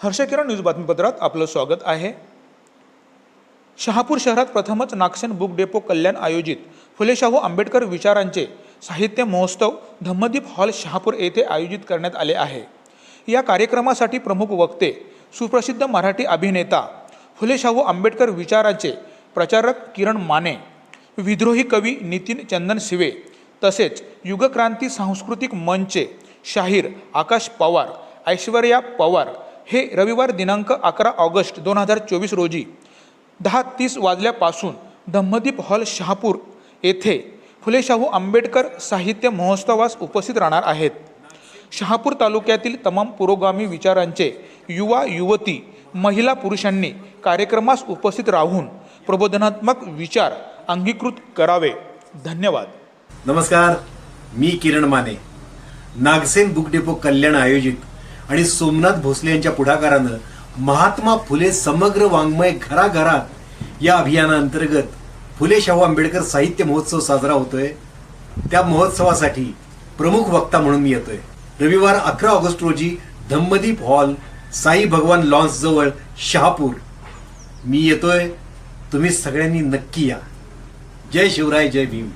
हर्षकिरण news बातमीपत्रात आपलं स्वागत आहे. शहापूर शहरात प्रथमच नागसेन बुक डेपो कल्याण आयोजित फुलेशाहू आंबेडकर विचारांचे साहित्य महोत्सव धम्मदीप हॉल शहापूर येथे आयोजित करण्यात आले आहे. या कार्यक्रमासाठी प्रमुख वक्ते सुप्रसिद्ध मराठी अभिनेता फुलेशाहू आंबेडकर विचारांचे प्रचारक किरण माने विद्रोही कवी नितीन चंदन शिवे तसेच युगक्रांती सांस्कृतिक मंचचे शाहीर आकाश पवार ऐश्वर्या पवार हे रविवार दिनांक अकरा ऑगस्ट दोन हजार चोवीस रोजी दहा तीस वाजल्यापासून धम्मदीप हॉल शहापूर येथे फुले शाहू आंबेडकर साहित्य महोत्सवास उपस्थित राहणार आहेत. शहापूर तालुक्यातील तमाम पुरोगामी विचारांचे युवा युवती महिला पुरुषांनी कार्यक्रमास उपस्थित राहून प्रबोधनात्मक विचार अंगीकृत करावे. धन्यवाद. नमस्कार मी किरण माने. नागसेन बुक डेपो कल्याण आयोजित आणि सोमनाथ भोसले यांच्या पुढाकारानं महात्मा फुले समग्र वाङ्मय घराघरात या अभियानाअंतर्गत फुले शाहू आंबेडकर साहित्य महोत्सव साजरा होतोय. त्या महोत्सवासाठी प्रमुख वक्ता म्हणून मी येतोय. रविवार अकरा ऑगस्ट रोजी धम्मदीप हॉल साई भगवान लॉन्स जवळ शहापूर. मी येतोय. तुम्ही सगळ्यांनी नक्की या. जय शिवराय जय भीम.